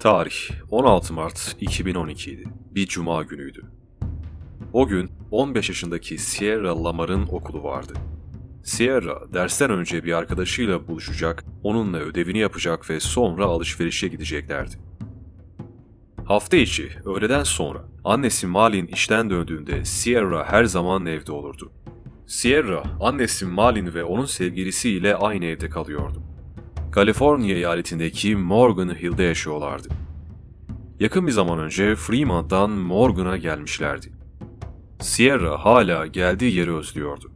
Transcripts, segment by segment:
Tarih 16 Mart 2012 idi. Bir cuma günüydü. O gün 15 yaşındaki Sierra Lamar'ın okulu vardı. Sierra dersten önce bir arkadaşıyla buluşacak, onunla ödevini yapacak ve sonra alışverişe gideceklerdi. Hafta içi öğleden sonra annesi Malin işten döndüğünde Sierra her zaman evde olurdu. Sierra, annesi Malin ve onun sevgilisiyle aynı evde kalıyordu. Kaliforniya eyaletindeki Morgan Hill'de yaşıyorlardı. Yakın bir zaman önce Fremont'tan Morgan'a gelmişlerdi. Sierra hala geldiği yeri özlüyordu.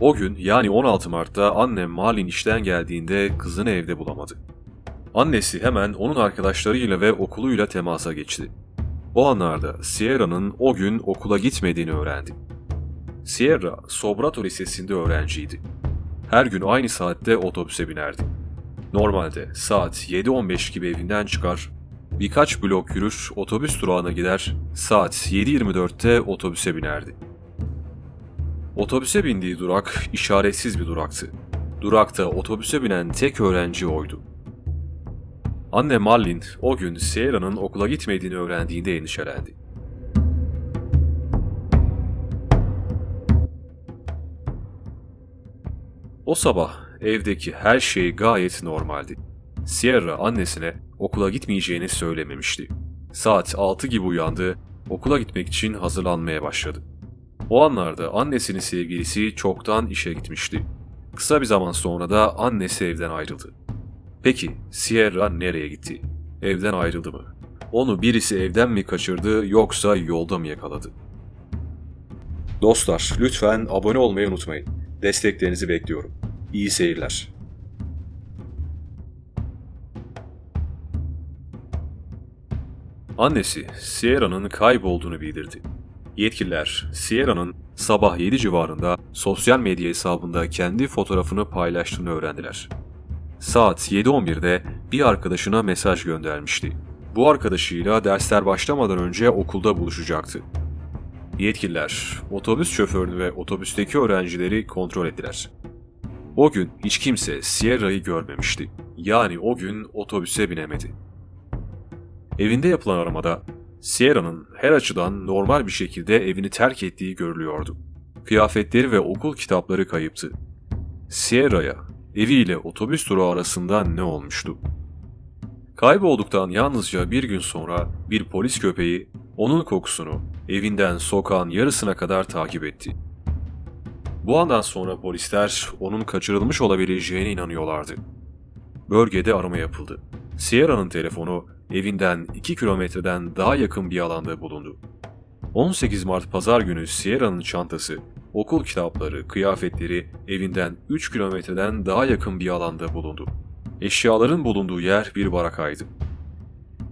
O gün yani 16 Mart'ta annem Malin işten geldiğinde kızını evde bulamadı. Annesi hemen onun arkadaşlarıyla ve okuluyla temasa geçti. O anlarda Sierra'nın o gün okula gitmediğini öğrendi. Sierra, Sobrato Lisesi'nde öğrenciydi. Her gün aynı saatte otobüse binerdi. Normalde saat 7.15 gibi evinden çıkar, birkaç blok yürür otobüs durağına gider, saat 7.24'te otobüse binerdi. Otobüse bindiği durak işaretsiz bir duraktı. Durakta otobüse binen tek öğrenci oydu. Anne Marlin o gün Sierra'nın okula gitmediğini öğrendiğinde endişelendi. O sabah evdeki her şey gayet normaldi. Sierra annesine okula gitmeyeceğini söylememişti. Saat 6 gibi uyandı, okula gitmek için hazırlanmaya başladı. O anlarda annesinin sevgilisi çoktan işe gitmişti. Kısa bir zaman sonra da annesi evden ayrıldı. Peki Sierra nereye gitti? Evden ayrıldı mı? Onu birisi evden mi kaçırdı yoksa yolda mı yakaladı? Dostlar lütfen abone olmayı unutmayın. Desteklerinizi bekliyorum. İyi seyirler. Annesi Sierra'nın kaybolduğunu bildirdi. Yetkililer Sierra'nın sabah 7 civarında sosyal medya hesabında kendi fotoğrafını paylaştığını öğrendiler. Saat 7.11'de bir arkadaşına mesaj göndermişti. Bu arkadaşıyla dersler başlamadan önce okulda buluşacaktı. Yetkililer otobüs şoförünü ve otobüsteki öğrencileri kontrol ettiler. O gün hiç kimse Sierra'yı görmemişti. Yani o gün otobüse binemedi. Evinde yapılan aramada Sierra'nın her açıdan normal bir şekilde evini terk ettiği görülüyordu. Kıyafetleri ve okul kitapları kayıptı. Sierra'ya eviyle otobüs durağı arasında ne olmuştu? Kaybolduktan yalnızca bir gün sonra bir polis köpeği onun kokusunu evinden sokağın yarısına kadar takip etti. Bu andan sonra polisler onun kaçırılmış olabileceğine inanıyorlardı. Bölgede arama yapıldı. Sierra'nın telefonu evinden 2 kilometreden daha yakın bir alanda bulundu. 18 Mart pazar günü Sierra'nın çantası, okul kitapları, kıyafetleri evinden 3 kilometreden daha yakın bir alanda bulundu. Eşyaların bulunduğu yer bir barakaydı.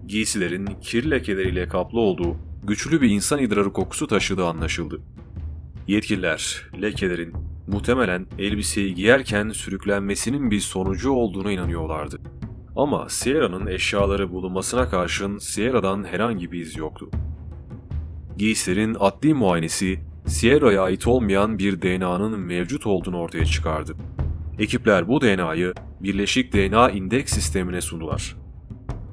Giysilerin kir lekeleriyle kaplı olduğu güçlü bir insan idrarı kokusu taşıdığı anlaşıldı. Yetkililer lekelerin muhtemelen elbiseyi giyerken sürüklenmesinin bir sonucu olduğuna inanıyorlardı. Ama Sierra'nın eşyaları bulunmasına karşın Sierra'dan herhangi bir iz yoktu. Giysilerin adli muayenesi Sierra'ya ait olmayan bir DNA'nın mevcut olduğunu ortaya çıkardı. Ekipler bu DNA'yı Birleşik DNA İndeks Sistemi'ne sundular.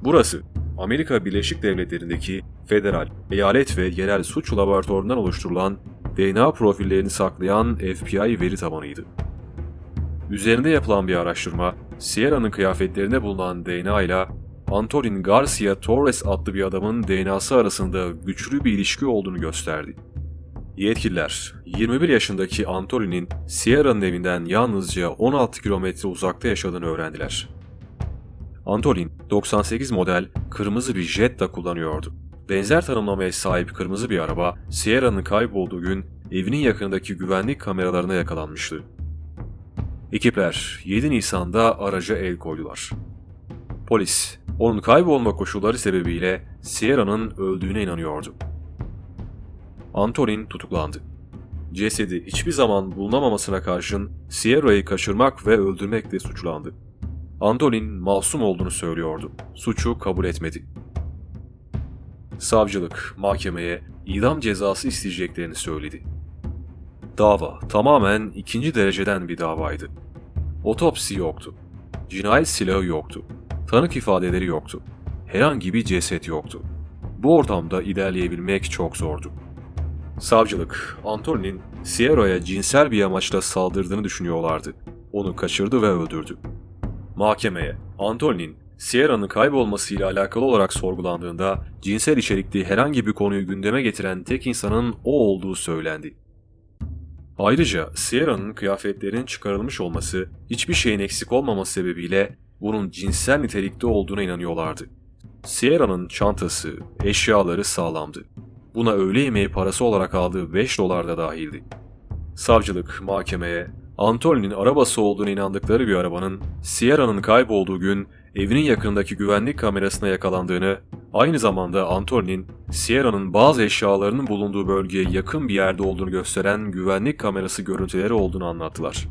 Burası Amerika Birleşik Devletleri'ndeki federal, eyalet ve yerel suç laboratuvarından oluşturulan DNA profillerini saklayan FBI veri tabanıydı. Üzerinde yapılan bir araştırma, Sierra'nın kıyafetlerine bulunan DNA ile Antolin Garcia Torres adlı bir adamın DNA'sı arasında güçlü bir ilişki olduğunu gösterdi. Yetkililer, 21 yaşındaki Antolin'in Sierra'nın evinden yalnızca 16 kilometre uzakta yaşadığını öğrendiler. Antolin, 98 model kırmızı bir Jetta kullanıyordu. Benzer tanımlamaya sahip kırmızı bir araba, Sierra'nın kaybolduğu gün evinin yakınındaki güvenlik kameralarına yakalanmıştı. Ekipler 7 Nisan'da araca el koydular. Polis, onun kaybolma koşulları sebebiyle Sierra'nın öldüğüne inanıyordu. Antolin tutuklandı. Cesedi hiçbir zaman bulunamamasına karşın Sierra'yı kaçırmak ve öldürmekle suçlandı. Antolin masum olduğunu söylüyordu. Suçu kabul etmedi. Savcılık mahkemeye idam cezası isteyeceklerini söyledi. Dava tamamen ikinci dereceden bir davaydı. Otopsi yoktu. Cinayet silahı yoktu. tanık ifadeleri yoktu. Herhangi bir ceset yoktu. Bu ortamda ilerleyebilmek çok zordu. Savcılık, Anthony'nin Sierra'ya cinsel bir amaçla saldırdığını düşünüyorlardı. Onu kaçırdı ve öldürdü. Mahkemeye, Anthony'nin Sierra'nın kaybolmasıyla alakalı olarak sorgulandığında cinsel içerikli herhangi bir konuyu gündeme getiren tek insanın o olduğu söylendi. Ayrıca Sierra'nın kıyafetlerinin çıkarılmış olması hiçbir şeyin eksik olmaması sebebiyle bunun cinsel nitelikte olduğuna inanıyorlardı. Sierra'nın çantası, eşyaları sağlamdı. Buna öğle yemeği parası olarak aldığı 5 dolar da dahildi. Savcılık mahkemeye Antolinin arabası olduğunu inandıkları bir arabanın Sierra'nın kaybolduğu gün evinin yakındaki güvenlik kamerasına yakalandığını, aynı zamanda Antolinin Sierra'nın bazı eşyalarının bulunduğu bölgeye yakın bir yerde olduğunu gösteren güvenlik kamerası görüntüleri olduğunu anlattılar.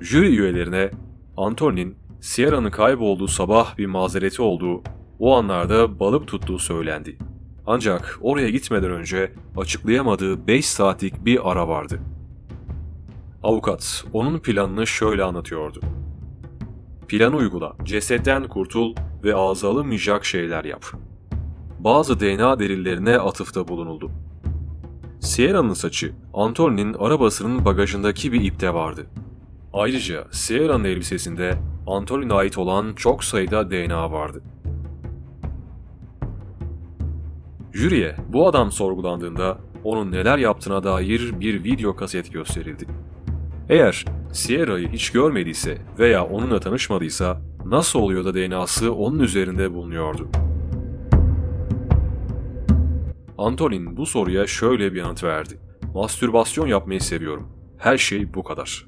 Jüri üyelerine Antolinin Sierra'nın kaybolduğu sabah bir mazereti olduğu, o anlarda balık tuttuğu söylendi. Ancak oraya gitmeden önce açıklayamadığı 5 saatlik bir ara vardı. Avukat onun planını şöyle anlatıyordu. Planı uygula, cesetten kurtul ve ağza alınmayacak şeyler yap. Bazı DNA delillerine atıfta bulunuldu. Sierra'nın saçı, Antoni'nin arabasının bagajındaki bir ipte vardı. Ayrıca Sierra'nın elbisesinde Antoni'ne ait olan çok sayıda DNA vardı. Jüriye bu adam sorgulandığında onun neler yaptığına dair bir video kaset gösterildi. Eğer Sierra'yı hiç görmediyse veya onunla tanışmadıysa nasıl oluyor da DNA'sı onun üzerinde bulunuyordu? Antonin bu soruya şöyle bir yanıt verdi. Mastürbasyon yapmayı seviyorum. Her şey bu kadar.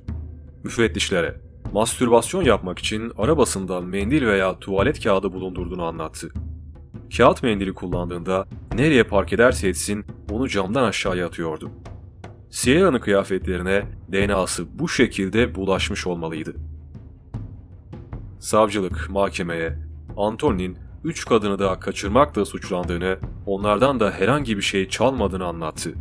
Müfettişlere, mastürbasyon yapmak için arabasında mendil veya tuvalet kağıdı bulundurduğunu anlattı. Kağıt mendili kullandığında nereye park ederse etsin onu camdan aşağıya atıyordu. Sierra'nın kıyafetlerine DNA'sı bu şekilde bulaşmış olmalıydı. Savcılık mahkemeye Antonin üç kadını da kaçırmakla suçlandığını, onlardan da herhangi bir şey çalmadığını anlattı.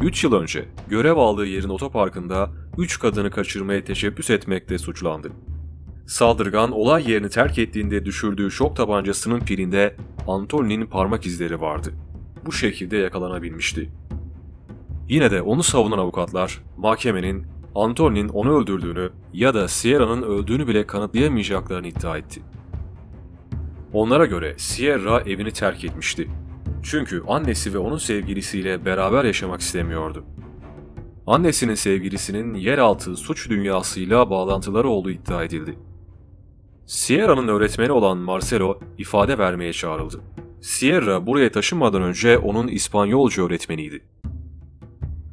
3 yıl önce görev aldığı yerin otoparkında 3 kadını kaçırmaya teşebbüs etmekle suçlandı. Saldırgan olay yerini terk ettiğinde düşürdüğü şok tabancasının pilinde Antoni'nin parmak izleri vardı. Bu şekilde yakalanabilmişti. Yine de onu savunan avukatlar mahkemenin Antoni'nin onu öldürdüğünü ya da Sierra'nın öldüğünü bile kanıtlayamayacaklarını iddia etti. Onlara göre Sierra evini terk etmişti. Çünkü annesi ve onun sevgilisiyle beraber yaşamak istemiyordu. Annesinin sevgilisinin yeraltı suç dünyasıyla bağlantıları olduğu iddia edildi. Sierra'nın öğretmeni olan Marcelo ifade vermeye çağrıldı. Sierra buraya taşınmadan önce onun İspanyolca öğretmeniydi.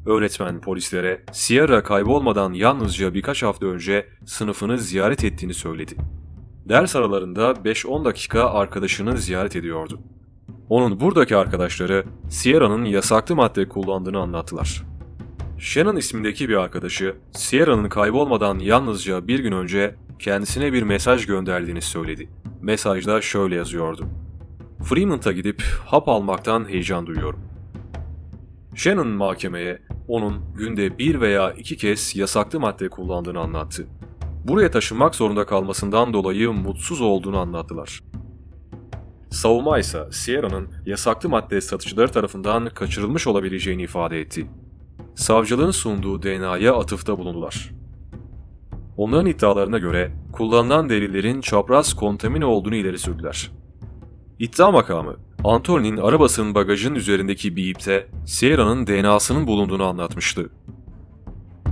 Öğretmen polislere Sierra kaybolmadan yalnızca birkaç hafta önce sınıfını ziyaret ettiğini söyledi. Ders aralarında 5-10 dakika arkadaşını ziyaret ediyordu. Onun buradaki arkadaşları Sierra'nın yasaklı madde kullandığını anlattılar. Shannon ismindeki bir arkadaşı Sierra'nın kaybolmadan yalnızca bir gün önce kendisine bir mesaj gönderdiğini söyledi. Mesajda şöyle yazıyordu. Fremont'a gidip hap almaktan heyecan duyuyorum. Shannon mahkemeye onun günde bir veya iki kez yasaklı madde kullandığını anlattı. Buraya taşınmak zorunda kalmasından dolayı mutsuz olduğunu anlattılar. Savunma ise Sierra'nın yasaklı madde satıcıları tarafından kaçırılmış olabileceğini ifade etti. Savcılığın sunduğu DNA'ya atıfta bulundular. Onların iddialarına göre kullanılan delillerin çapraz kontamine olduğunu ileri sürdüler. İddia makamı, Antoni'nin arabasının bagajının üzerindeki bir ipte Sierra'nın DNA'sının bulunduğunu anlatmıştı.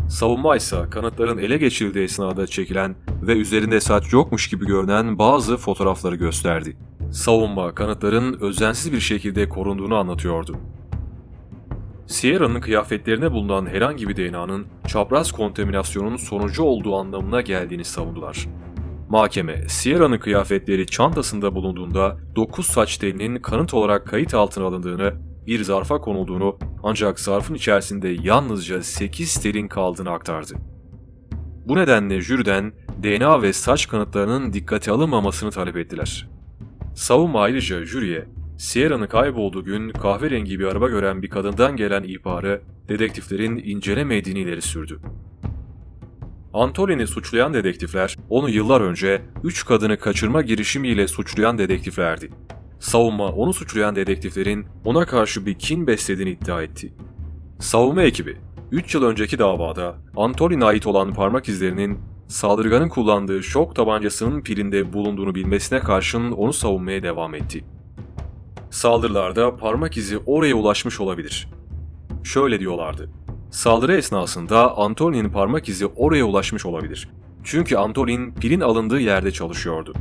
Savunma ise kanıtların ele geçirildiği esnada çekilen ve üzerinde saç yokmuş gibi görünen bazı fotoğrafları gösterdi. Savunma kanıtların özensiz bir şekilde korunduğunu anlatıyordu. Sierra'nın kıyafetlerine bulunan herhangi bir DNA'nın çapraz kontaminasyonun sonucu olduğu anlamına geldiğini savundular. Mahkeme, Sierra'nın kıyafetleri çantasında bulunduğunda 9 saç telinin kanıt olarak kayıt altına alındığını, bir zarfa konulduğunu ancak zarfın içerisinde yalnızca 8 telin kaldığını aktardı. Bu nedenle jüriden DNA ve saç kanıtlarının dikkate alınmamasını talep ettiler. Savunma ayrıca jüriye Sierra'nın kaybolduğu gün kahverengi bir araba gören bir kadından gelen ihbarı dedektiflerin incelemediğini ileri sürdü. Antolin'i suçlayan dedektifler onu yıllar önce 3 kadını kaçırma girişimiyle suçlayan dedektiflerdi. Savunma onu suçlayan dedektiflerin ona karşı bir kin beslediğini iddia etti. Savunma ekibi 3 yıl önceki davada Antolin'e ait olan parmak izlerinin saldırganın kullandığı şok tabancasının pilinde bulunduğunu bilmesine karşın onu savunmaya devam etti. Saldırılarda parmak izi oraya ulaşmış olabilir. Şöyle diyorlardı. Saldırı esnasında Antolin'in parmak izi oraya ulaşmış olabilir. Çünkü Antolin pilin alındığı yerde çalışıyordu.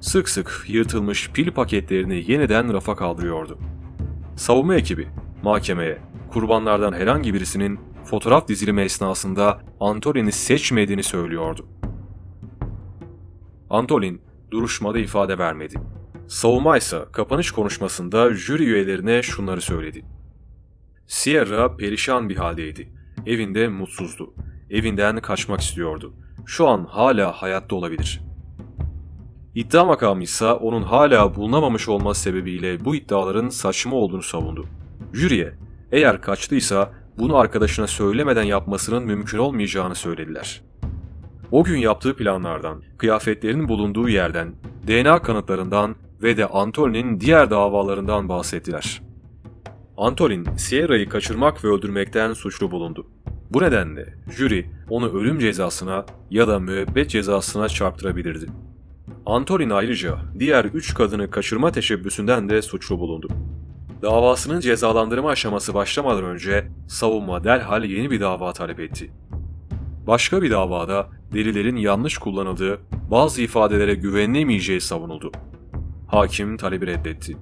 Sık sık yırtılmış pil paketlerini yeniden rafa kaldırıyordu. Savunma ekibi mahkemeye kurbanlardan herhangi birisinin fotoğraf dizilimi esnasında Antolin'i seçmediğini söylüyordu. Antolin duruşmada ifade vermedi. Savunma ise kapanış konuşmasında jüri üyelerine şunları söyledi. Sierra perişan bir haldeydi. Evinde mutsuzdu. Evinden kaçmak istiyordu. Şu an hala hayatta olabilir. İddia makamı ise onun hala bulunamamış olması sebebiyle bu iddiaların saçma olduğunu savundu. Jüriye, eğer kaçtıysa bunu arkadaşına söylemeden yapmasının mümkün olmayacağını söylediler. O gün yaptığı planlardan, kıyafetlerin bulunduğu yerden, DNA kanıtlarından ve de Antolin'in diğer davalarından bahsettiler. Antolin, Sierra'yı kaçırmak ve öldürmekten suçlu bulundu. Bu nedenle jüri onu ölüm cezasına ya da müebbet cezasına çarptırabilirdi. Antolin ayrıca diğer üç kadını kaçırma teşebbüsünden de suçlu bulundu. Davasının cezalandırma aşaması başlamadan önce savunma derhal yeni bir dava talep etti. Başka bir davada delillerin yanlış kullanıldığı, bazı ifadelere güvenilemeyeceği savunuldu. Hakim talebi reddetti.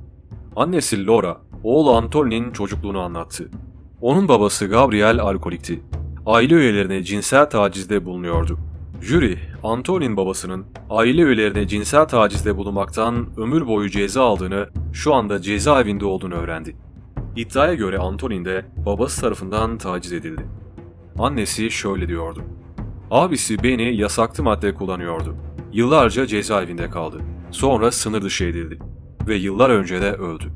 Annesi Laura, oğlu Antolin'in çocukluğunu anlattı. Onun babası Gabriel alkolikti. Aile üyelerine cinsel tacizde bulunuyordu. Jüri, Antolin babasının aile üyelerine cinsel tacizde bulunmaktan ömür boyu ceza aldığını, şu anda cezaevinde olduğunu öğrendi. İddiaya göre Antolin de babası tarafından taciz edildi. Annesi şöyle diyordu. Abisi beni yasaklı madde kullanıyordu. Yıllarca cezaevinde kaldı. Sonra sınır dışı edildi. Ve yıllar önce de öldü.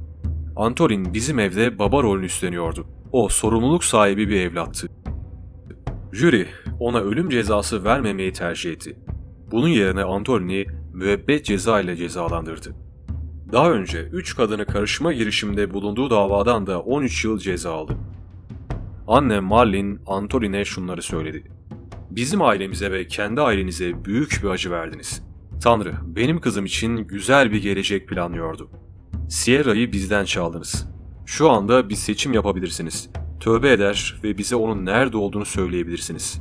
Antolin bizim evde baba rolünü üstleniyordu. O sorumluluk sahibi bir evlattı. Jüri ona ölüm cezası vermemeyi tercih etti. Bunun yerine Antolin'i müebbet ceza ile cezalandırdı. Daha önce 3 kadını karışma girişiminde bulunduğu davadan da 13 yıl ceza aldı. Anne Marlin Antolin'e şunları söyledi. Bizim ailemize ve kendi ailenize büyük bir acı verdiniz. Tanrı benim kızım için güzel bir gelecek planlıyordu. Sierra'yı bizden çaldınız. Şu anda bir seçim yapabilirsiniz. Tövbe eder ve bize onun nerede olduğunu söyleyebilirsiniz.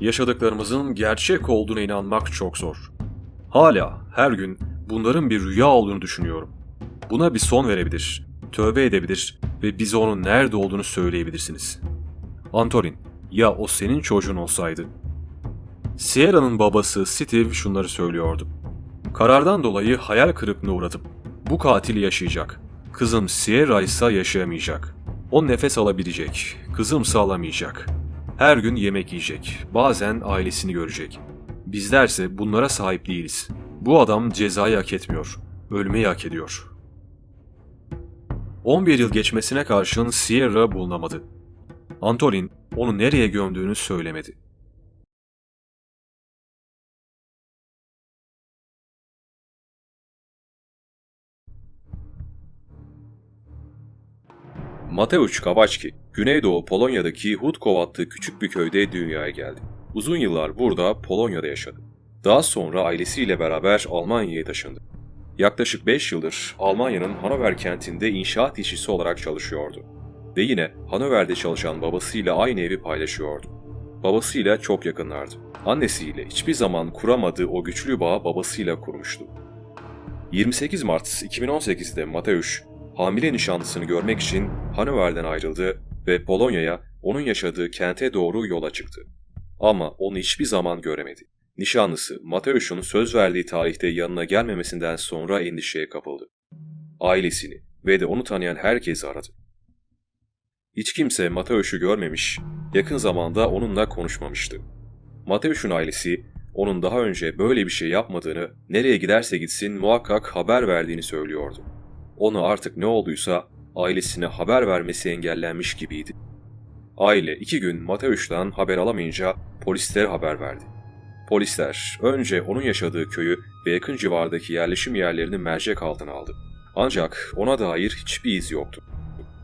Yaşadıklarımızın gerçek olduğuna inanmak çok zor. Hala her gün bunların bir rüya olduğunu düşünüyorum. Buna bir son verebilir, tövbe edebilir ve bize onun nerede olduğunu söyleyebilirsiniz. Antonin, ya o senin çocuğun olsaydı? Sierra'nın babası Steve şunları söylüyordu. Karardan dolayı hayal kırıklığına uğradım. Bu katil yaşayacak. Kızım Sierra ise yaşayamayacak. O nefes alabilecek, kızımsa alamayacak. Her gün yemek yiyecek, bazen ailesini görecek. Bizlerse bunlara sahip değiliz. Bu adam cezayı hak etmiyor, ölmeyi hak ediyor. 11 yıl geçmesine karşın Sierra bulunamadı. Antolin onu nereye gömdüğünü söylemedi. Mateusz Kawacki, Güneydoğu Polonya'daki Hudkow adlı küçük bir köyde dünyaya geldi. Uzun yıllar burada Polonya'da yaşadı. Daha sonra ailesiyle beraber Almanya'ya taşındı. Yaklaşık 5 yıldır Almanya'nın Hanover kentinde inşaat işçisi olarak çalışıyordu. Ve yine Hanover'de çalışan babasıyla aynı evi paylaşıyordu. Babasıyla çok yakınlardı. Annesiyle hiçbir zaman kuramadığı o güçlü bağı babasıyla kurmuştu. 28 Mart 2018'de Mateusz hamile nişanlısını görmek için Hanover'den ayrıldı ve Polonya'ya onun yaşadığı kente doğru yola çıktı. Ama onu hiçbir zaman göremedi. Nişanlısı Mateusz'un söz verdiği tarihte yanına gelmemesinden sonra endişeye kapıldı. Ailesini ve de onu tanıyan herkesi aradı. Hiç kimse Mateusz'u görmemiş, yakın zamanda onunla konuşmamıştı. Mateusz'un ailesi onun daha önce böyle bir şey yapmadığını, nereye giderse gitsin muhakkak haber verdiğini söylüyordu. Onu artık ne olduysa ailesine haber vermesi engellenmiş gibiydi. Aile iki gün Mateusz'tan haber alamayınca polislere haber verdi. Polisler önce onun yaşadığı köyü ve yakın civardaki yerleşim yerlerini mercek altına aldı. Ancak ona dair hiçbir iz yoktu.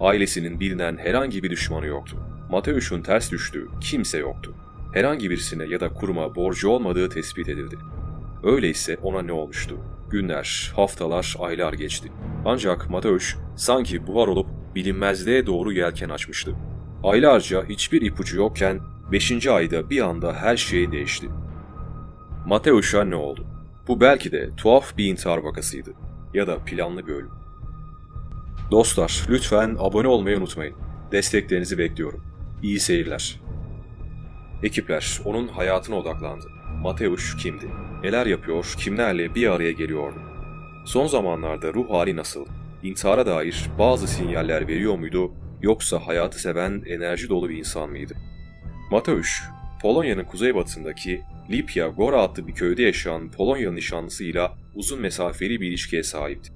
Ailesinin bilinen herhangi bir düşmanı yoktu. Mateusz'un ters düştüğü kimse yoktu. Herhangi birisine ya da kuruma borcu olmadığı tespit edildi. Öyleyse ona ne olmuştu? Günler, haftalar, aylar geçti. Ancak Mateusz sanki buhar olup bilinmezliğe doğru yelken açmıştı. Aylarca hiçbir ipucu yokken 5. ayda bir anda her şey değişti. Mateusz'a ne oldu? Bu belki de tuhaf bir intihar vakasıydı ya da planlı bir ölüm. Dostlar lütfen abone olmayı unutmayın. Desteklerinizi bekliyorum. İyi seyirler. Ekipler onun hayatına odaklandı. Mateusz kimdi? Neler yapıyor, kimlerle bir araya geliyordu? Son zamanlarda ruh hali nasıl? İntihara dair bazı sinyaller veriyor muydu yoksa hayatı seven enerji dolu bir insan mıydı? Mateusz, Polonya'nın kuzeybatısındaki Lipia Gora adlı bir köyde yaşayan Polonyalı nişanlısıyla uzun mesafeli bir ilişkiye sahipti.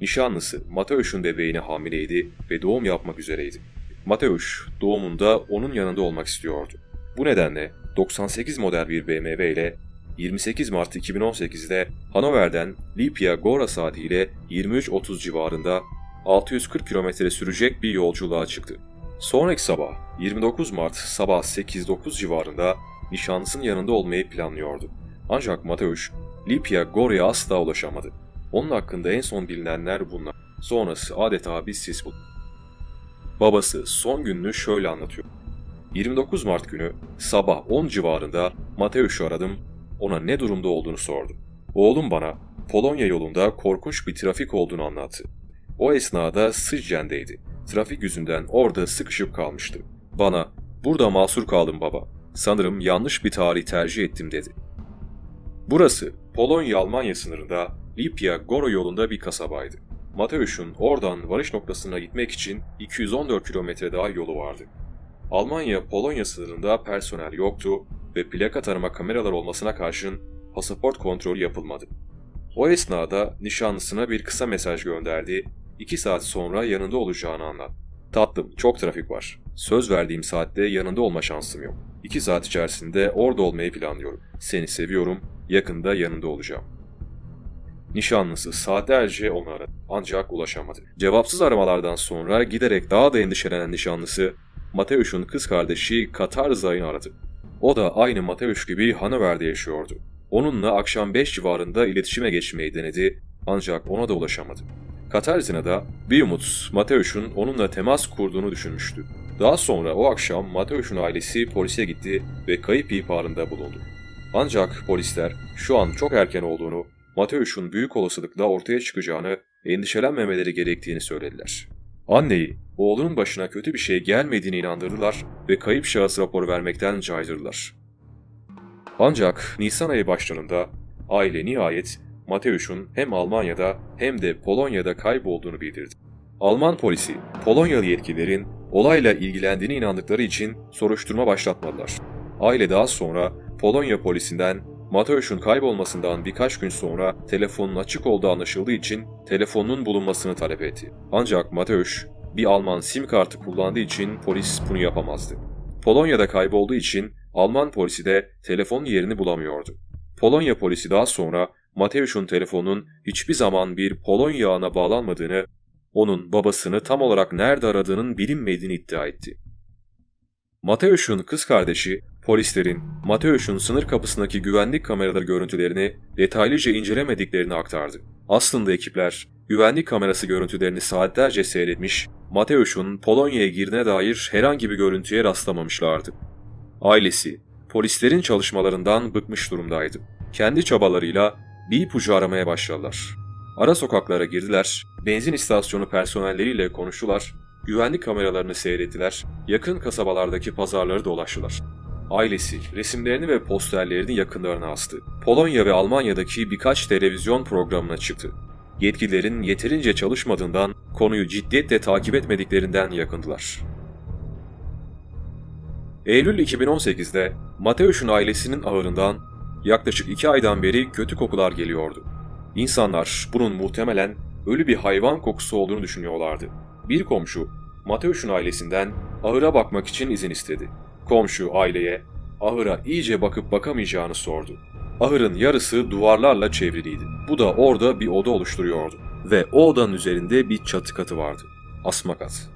Nişanlısı Mateusz'un bebeğine hamileydi ve doğum yapmak üzereydi. Mateusz doğumunda onun yanında olmak istiyordu. Bu nedenle 98 model bir BMW ile 28 Mart 2018'de Hanover'den Lipia Gora saatiyle 23.30 civarında 640 kilometre sürecek bir yolculuğa çıktı. Sonraki sabah 29 Mart sabah 8-9 civarında nişanlısının yanında olmayı planlıyordu. Ancak Mateusz Lipia Gora'ya asla ulaşamadı. Onun hakkında en son bilinenler bunlar. Sonrası adeta bir sis buldu. Babası son gününü şöyle anlatıyor. 29 Mart günü sabah 10 civarında Mateusz'u aradım, ona ne durumda olduğunu sordum. Oğlum bana Polonya yolunda korkunç bir trafik olduğunu anlattı. O esnada Sıccen'deydi. Trafik yüzünden orada sıkışıp kalmıştı. Bana, burada mahsur kaldım baba. Sanırım yanlış bir tarih tercih ettim dedi. Burası Polonya-Almanya sınırında Lipia Goro yolunda bir kasabaydı. Mateusz'un oradan varış noktasına gitmek için 214 kilometre daha yolu vardı. Almanya-Polonya sınırında personel yoktu ve plaka tanıma kameralar olmasına karşın pasaport kontrolü yapılmadı. O esnada nişanlısına bir kısa mesaj gönderdi, iki saat sonra yanında olacağını anlat. Tatlım, çok trafik var. Söz verdiğim saatte yanında olma şansım yok. İki saat içerisinde orada olmayı planlıyorum. Seni seviyorum, yakında yanında olacağım. Nişanlısı saatlerce onu aradı ancak ulaşamadı. Cevapsız aramalardan sonra giderek daha da endişelenen nişanlısı Mateusz'un kız kardeşi Katarza'yı aradı. O da aynı Mateusz gibi Hanover'de yaşıyordu. Onunla akşam 5 civarında iletişime geçmeyi denedi ancak ona da ulaşamadı. Katarzina da bir umut Mateusz'un onunla temas kurduğunu düşünmüştü. Daha sonra o akşam Mateusz'un ailesi polise gitti ve kayıp ihbarında bulundu. Ancak polisler şu an çok erken olduğunu, Mateusz'un büyük olasılıkla ortaya çıkacağını, endişelenmemeleri gerektiğini söylediler. Anneyi, oğlunun başına kötü bir şey gelmediğini inandırdılar ve kayıp şahıs raporu vermekten caydırdılar. Ancak Nisan ayı başlarında aile nihayet Mateusz'un hem Almanya'da hem de Polonya'da kaybolduğunu bildirdi. Alman polisi, Polonyalı yetkililerin olayla ilgilendiğine inandıkları için soruşturma başlatmadılar. Aile daha sonra Polonya polisinden Mateusz'un kaybolmasından birkaç gün sonra telefonun açık olduğu anlaşıldığı için telefonunun bulunmasını talep etti. Ancak Mateusz bir Alman sim kartı kullandığı için polis bunu yapamazdı. Polonya'da kaybolduğu için Alman polisi de telefonun yerini bulamıyordu. Polonya polisi daha sonra Mateusz'un telefonunun hiçbir zaman bir Polonya ağına bağlanmadığını, onun babasını tam olarak nerede aradığının bilinmediğini iddia etti. Mateusz'un kız kardeşi polislerin Mateusz'un sınır kapısındaki güvenlik kameraları görüntülerini detaylıca incelemediklerini aktardı. Aslında ekipler güvenlik kamerası görüntülerini saatlerce seyretmiş, Mateusz'un Polonya'ya girdiğine dair herhangi bir görüntüye rastlamamışlardı. Ailesi, polislerin çalışmalarından bıkmış durumdaydı. Kendi çabalarıyla bir ipucu aramaya başladılar. Ara sokaklara girdiler, benzin istasyonu personelleriyle konuştular, güvenlik kameralarını seyrettiler, yakın kasabalardaki pazarları dolaştılar. Ailesi resimlerini ve posterlerini yakınlarına astı. Polonya ve Almanya'daki birkaç televizyon programına çıktı. Yetkililerin yeterince çalışmadığından, konuyu ciddiyetle takip etmediklerinden yakındılar. Eylül 2018'de Mateusz'un ailesinin ağırından yaklaşık iki aydan beri kötü kokular geliyordu. İnsanlar bunun muhtemelen ölü bir hayvan kokusu olduğunu düşünüyorlardı. Bir komşu Mateusz'un ailesinden ahıra bakmak için izin istedi. Komşu aileye ahıra iyice bakıp bakamayacağını sordu. Ahırın yarısı duvarlarla çevriliydi. Bu da orada bir oda oluşturuyordu. Ve o odanın üzerinde bir çatı katı vardı. Asma kat.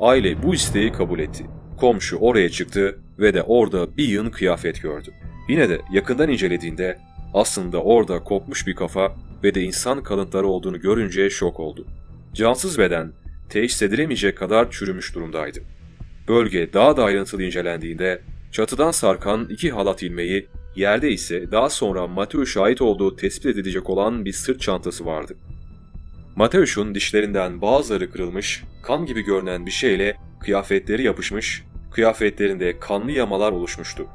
Aile bu isteği kabul etti. Komşu oraya çıktı ve de orada bir yığın kıyafet gördü. Yine de yakından incelediğinde aslında orada kopmuş bir kafa ve de insan kalıntıları olduğunu görünce şok oldu. Cansız beden teşhis edilemeyecek kadar çürümüş durumdaydı. Bölge daha da ayrıntılı incelendiğinde çatıdan sarkan iki halat ilmeği, yerde ise daha sonra Mateo şahit olduğu tespit edilecek olan bir sırt çantası vardı. Mateus'un dişlerinden bazıları kırılmış, kan gibi görünen bir şeyle kıyafetleri yapışmış, kıyafetlerinde kanlı yamalar oluşmuştu.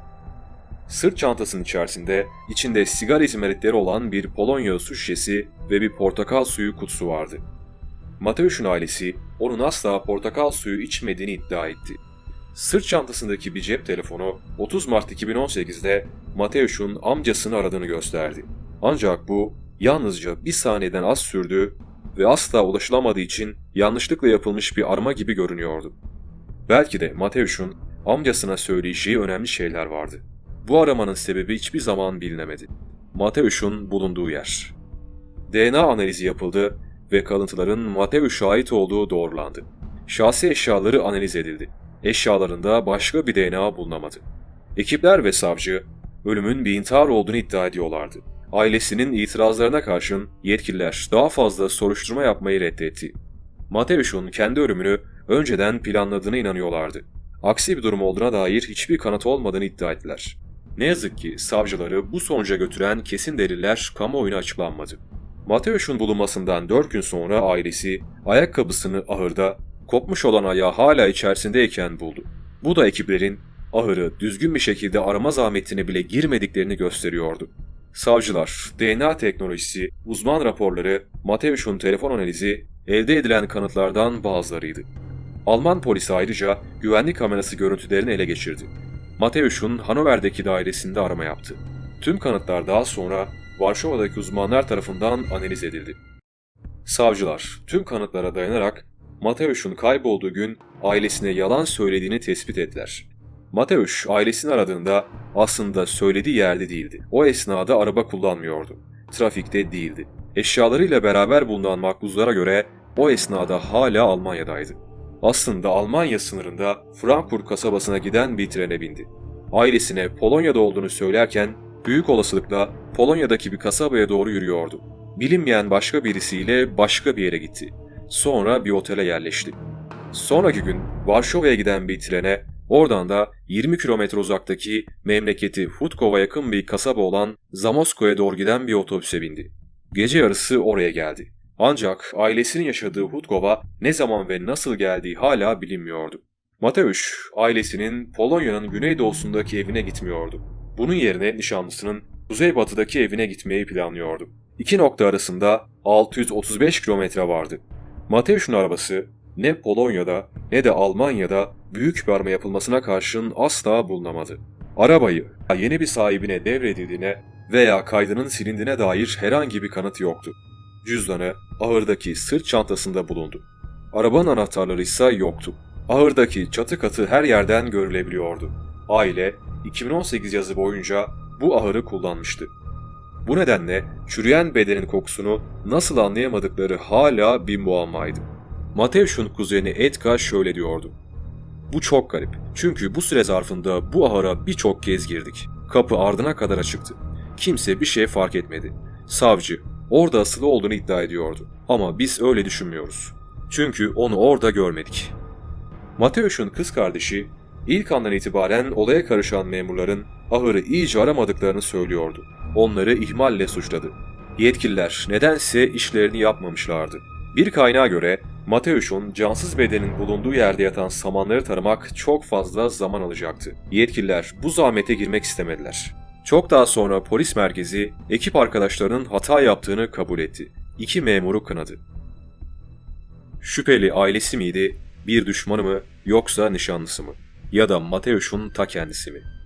Sırt çantasının içerisinde içinde sigara izmaritleri olan bir Polonya su şişesi ve bir portakal suyu kutusu vardı. Mateus'un ailesi onun asla portakal suyu içmediğini iddia etti. Sırt çantasındaki bir cep telefonu 30 Mart 2018'de Mateus'un amcasını aradığını gösterdi. Ancak bu yalnızca bir saniyeden az sürdü ve asla ulaşılamadığı için yanlışlıkla yapılmış bir arama gibi görünüyordu. Belki de Mateus'un amcasına söyleyeceği önemli şeyler vardı. Bu aramanın sebebi hiçbir zaman bilinemedi. Mateus'un bulunduğu yer. DNA analizi yapıldı ve kalıntıların Mateus şahit olduğu doğrulandı. Şahsi eşyaları analiz edildi. Eşyalarında başka bir DNA bulunamadı. Ekipler ve savcı ölümün bir intihar olduğunu iddia ediyorlardı. Ailesinin itirazlarına karşın yetkililer daha fazla soruşturma yapmayı reddetti. Mateus'un kendi ölümünü önceden planladığına inanıyorlardı. Aksi bir durum olduğuna dair hiçbir kanıt olmadığını iddia ettiler. Ne yazık ki savcıları bu sonuca götüren kesin deliller kamuoyuna açıklanmadı. Mateus'un bulunmasından 4 gün sonra ailesi ayakkabısını ahırda kopmuş olan ayağı hala içerisindeyken buldu. Bu da ekiplerin ahırı düzgün bir şekilde arama zahmetine bile girmediklerini gösteriyordu. Savcılar, DNA teknolojisi, uzman raporları, Mateus'un telefon analizi elde edilen kanıtlardan bazılarıydı. Alman polisi ayrıca güvenlik kamerası görüntülerini ele geçirdi. Mateus'un Hanover'deki dairesinde arama yaptı. Tüm kanıtlar daha sonra Varşova'daki uzmanlar tarafından analiz edildi. Savcılar tüm kanıtlara dayanarak Mateus'un kaybolduğu gün ailesine yalan söylediğini tespit ettiler. Mateus ailesini aradığında aslında söylediği yerde değildi. O esnada araba kullanmıyordu. Trafikte değildi. Eşyalarıyla beraber bulunan makbuzlara göre o esnada hala Almanya'daydı. Aslında Almanya sınırında Frankfurt kasabasına giden bir trene bindi. Ailesine Polonya'da olduğunu söylerken büyük olasılıkla Polonya'daki bir kasabaya doğru yürüyordu. Bilinmeyen başka birisiyle başka bir yere gitti. Sonra bir otele yerleşti. Sonraki gün Varşova'ya giden bir trene, oradan da 20 kilometre uzaktaki memleketi Hutkov'a yakın bir kasaba olan Zamosko'ya doğru giden bir otobüse bindi. Gece yarısı oraya geldi. Ancak ailesinin yaşadığı Hutkov'a ne zaman ve nasıl geldiği hala bilinmiyordu. Mateusz, ailesinin Polonya'nın güneydoğusundaki evine gitmiyordu. Bunun yerine nişanlısının kuzeybatıdaki evine gitmeyi planlıyordu. İki nokta arasında 635 kilometre vardı. Mateusz'un arabası ne Polonya'da ne de Almanya'da büyük bir arama yapılmasına karşın asla bulunamadı. Arabayı yeni bir sahibine devredildiğine veya kaydının silindiğine dair herhangi bir kanıt yoktu. Cüzdanı ahırdaki sırt çantasında bulundu. Arabanın anahtarları ise yoktu. Ahırdaki çatı katı her yerden görülebiliyordu. Aile 2018 yazı boyunca bu ahırı kullanmıştı. Bu nedenle çürüyen bedenin kokusunu nasıl anlayamadıkları hala bir muammaydı. Mateusz'un kuzeni Edgar şöyle diyordu. Bu çok garip. Çünkü bu süre zarfında bu ahıra birçok kez girdik. Kapı ardına kadar açıktı. Kimse bir şey fark etmedi. Savcı orada asılı olduğunu iddia ediyordu. Ama biz öyle düşünmüyoruz. Çünkü onu orada görmedik. Mateusz'un kız kardeşi ilk andan itibaren olaya karışan memurların ahırı iyice aramadıklarını söylüyordu. Onları ihmalle suçladı. Yetkililer nedense işlerini yapmamışlardı. Bir kaynağa göre Mateusz'un cansız bedenin bulunduğu yerde yatan samanları taramak çok fazla zaman alacaktı. Yetkililer bu zahmete girmek istemediler. Çok daha sonra polis merkezi ekip arkadaşlarının hata yaptığını kabul etti. İki memuru kınadı. Şüpheli ailesi miydi, bir düşmanı mı yoksa nişanlısı mı? Ya da Mateusz'un ta kendisi mi?